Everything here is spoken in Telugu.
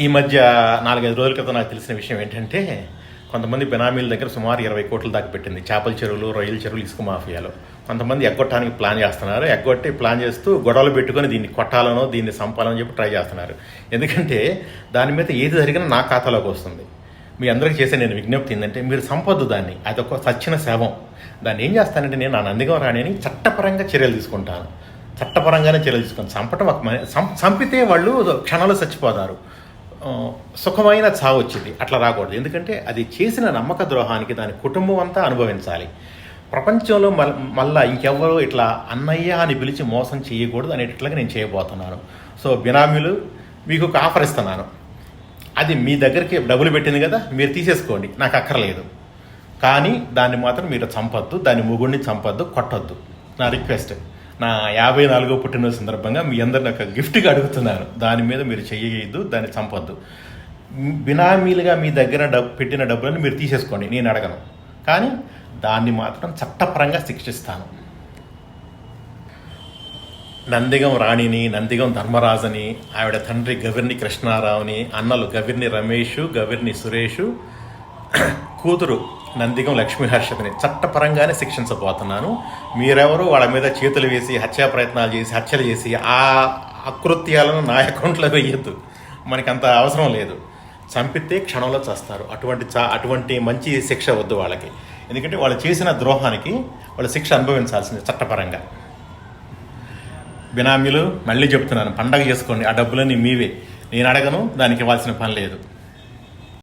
ఈ మధ్య నాలుగైదు రోజుల క్రితం నాకు తెలిసిన విషయం ఏంటంటే కొంతమంది బెనామీల దగ్గర సుమారు ఇరవై కోట్ల దాకా పెట్టింది. చేపల చెరువులు రొయ్యల చెరువులు ఇసుక మాఫియాలో. కొంతమంది ఎగ్గొట్టడానికి ప్లాన్ చేస్తున్నారు. ఎగ్గొట్టి ప్లాన్ చేస్తూ గొడవలు పెట్టుకొని దీన్ని కొట్టాలనో దీన్ని సంపాలనో చెప్పి ట్రై చేస్తున్నారు. ఎందుకంటే దాని మీద ఏది జరిగినా నా ఖాతాలోకి వస్తుంది. మీ అందరికీ చేసే నేను విజ్ఞప్తి ఏంటంటే మీరు సంపొద్దు దాన్ని. అదొక సచ్చిన శవం. దాన్ని ఏం చేస్తానంటే నేను నా నందిగం రాణిని చట్టపరంగా చర్యలు తీసుకుంటాను. చట్టపరంగానే చర్యలు తీసుకుంటాను. చంపటం ఒక మ- సం- చంపితే వాళ్ళు క్షణాలు చచ్చిపోతారు. సుఖమైన చావు వచ్చింది అట్లా రాకూడదు. ఎందుకంటే అది చేసిన నమ్మక ద్రోహానికి దాని కుటుంబం అంతా అనుభవించాలి. ప్రపంచంలో మల్ మళ్ళా ఇంకెవ్వరూ ఇట్లా అన్నయ్య అని పిలిచి మోసం చేయకూడదు అనేటట్లుగా నేను చేయబోతున్నాను. సో బినామీలు మీకు ఒక ఆఫర్ ఇస్తున్నాను. అది మీ దగ్గరికి డబ్బులు పెట్టింది కదా మీరు తీసేసుకోండి. నాకు అక్కర్లేదు. కానీ దాన్ని మాత్రం మీరు చంపొద్దు దాని ముగుడిని చంపొద్దు కొట్టొద్దు. నా రిక్వెస్ట్. నా యాభై నాలుగో పుట్టినరోజు సందర్భంగా మీ అందరిని ఒక గిఫ్ట్గా అడుగుతున్నాను దాని మీద మీరు చెయ్యొద్దు దాన్ని చంపొద్దు. బినామీలుగా మీ దగ్గర డబ్బు పెట్టిన డబ్బులను మీరు తీసేసుకోండి నేను అడగను. కానీ దాన్ని మాత్రం చట్టపరంగా శిక్షిస్తాను. నందిగం రాణిని నందిగం ధర్మరాజని ఆవిడ తండ్రి గవిర్ని కృష్ణారావుని అన్నలు గవిర్ని రమేష్ గవిర్ని సురేష్ కూతురు నందిగం లక్ష్మీ లక్ష్మీహర్షతిని చట్టపరంగానే శిక్షించబోతున్నాను మీరెవరు వాళ్ళ మీద చేతులు వేసి హత్యా ప్రయత్నాలు చేసి హత్యలు చేసి ఆ అకృత్యాలను నా అకౌంట్లో వేయద్దు. మనకి అంత అవసరం లేదు. చంపితే క్షణంలో చేస్తారు. అటువంటి చా అటువంటి మంచి శిక్ష వద్దు వాళ్ళకి. ఎందుకంటే వాళ్ళు చేసిన ద్రోహానికి వాళ్ళు శిక్ష అనుభవించాల్సింది చట్టపరంగా. బినామీలు మళ్ళీ చెప్తున్నాను. పండగ చేసుకోండి. ఆ డబ్బులన్నీ మీవే. నేను అడగను దానికి ఇవ్వాల్సిన పని లేదు.